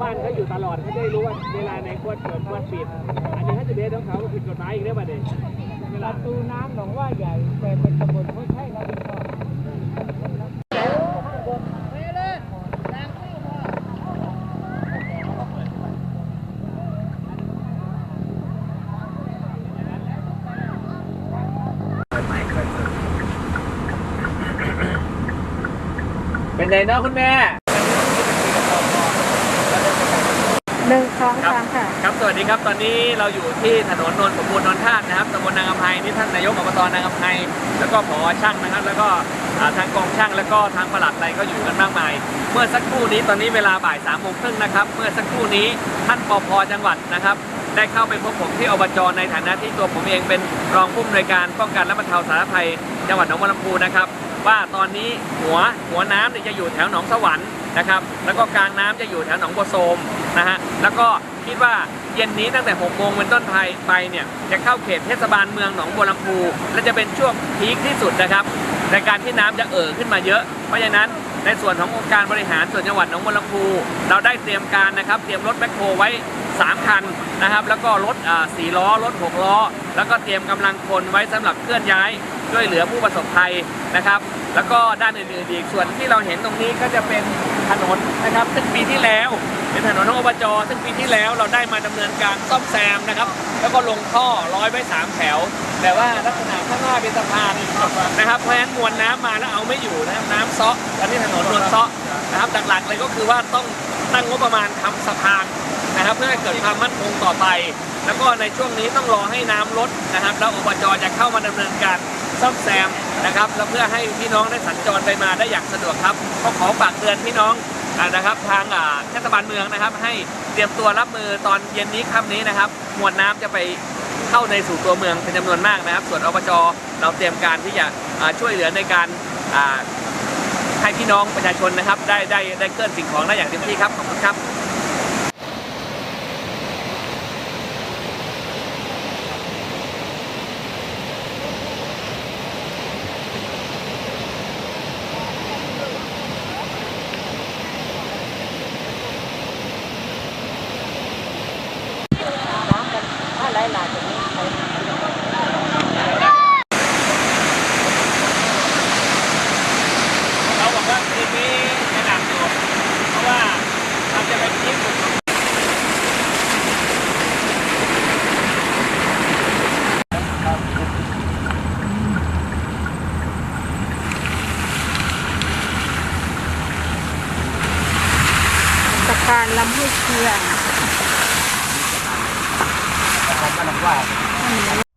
บ้านเขาอยู่ตลอดเขาจะได้รู้ว่าเวลาในควรเปิดควรปิด อันนี้ถ้าจะเบสของเขาก็ผิดกฎหมายอีกได้ป่ะเด็กเวปลาระตูน้ำหนองว่าใหญ่แต่เป็นตำบลห้วยไข่เราเป็นพ่อเป็นไงเนาะคุณแม่ หนึ่งสองสามค่ะ ครับ สวัสดีครับ ตอนนี้เราอยู่ที่ถนนนนท์สมบูรณ์นนทานะครับตำบลนางอภัยนี่ท่านนายกอบตนางอภัยแล้วก็ผอช่างนะครับ แล้วก็ทางกองช่างแล้วก็ทางปลัดอะไรก็อยู่กันมากมาย เมื่อสักครู่นี้ตอนนี้เวลาบ่ายสามโมงครึ่งนะครับ เมื่อสักครู่นี้ท่านปพจังหวัดนะครับ ได้เข้าไปพบผมที่อบจในฐานะที่ตัวผมเองเป็นรองผู้อำนวยการป้องกันและบรรเทาสาธารณภัย จังหวัดหนองบัวลำพูนะครับ ว่าตอนนี้หัวหัวน้ำเนี่ยจะอยู่แถวหนองสวรรค์ นะครับ แล้วก็กลางน้ำจะอยู่แถวหนองบัวโซมนะฮะ แล้วก็คิดว่าเย็นนี้ตั้งแต่6โมงเป็นต้นไปไปเนี่ยจะเข้าเขตเทศบาลเมืองหนองบัวลำพู และจะเป็นช่วงพีคที่สุดนะครับ ในการที่น้ำจะเอ่อขึ้นมาเยอะ เพราะฉะนั้นในส่วนขององค์การบริหารส่วนจังหวัดหนองบัวลำพู เราได้เตรียมการนะครับเตรียมรถแบ็คโฮไว้ 3 คันนะครับ แล้วก็รถสี่ล้อรถ 6 ล้อ แล้วก็เตรียมกำลังคนไว้สำหรับเคลื่อนย้าย ช่วยเหลือผู้ประสบภัยนะครับ แล้วก็ด้านอื่นๆอีกส่วนที่เราเห็นตรงนี้ก็จะเป็นถนนนะครับ ซึ่งปีที่แล้วเป็นถนนของอบจซึ่งปีที่แล้วเราได้มาดำเนินการซ่อมแซมนะครับ แล้วก็ลงท่อร้อยไว้สามแถว แต่ว่าลักษณะข้างหน้าเป็นสะพานนะครับเพราะฉะนั้นมวลน้ำมาแล้วเอาไม่อยู่นะครับน้ำซาะตอนนี้ถนนโดนซาะนะครับหลักๆเลยก็คือว่าต้องตั้งงบประมาณทำสะพานนะครับ เพื่อให้เกิดความมั่นคงต่อไป แล้วก็ในช่วงนี้ต้องรอให้น้ำลดนะครับ แล้วอบจจะเข้ามาดำเนินการ ซ่อมแซมนะครับแล้วเพื่อให้พี่น้องได้สัญจรไปมาได้อย่างสะดวกครับก็ขอฝากเตือนพี่น้องนะครับ ทางเทศบาลเมืองนะครับ ให้เตรียมตัวรับมือตอนเย็นนี้ค่ำนี้นะครับ มวลน้ำจะไปเข้าในสู่ตัวเมืองเป็นจำนวนมากนะครับ ส่วนอบจเราเตรียมการที่จะช่วยเหลือในการให้พี่น้องประชาชนนะครับ ได้ได้ได้เคลื่อนสิ่งของได้อย่างเต็มที่ครับขอบคุณครับ การลำห้วยเชียง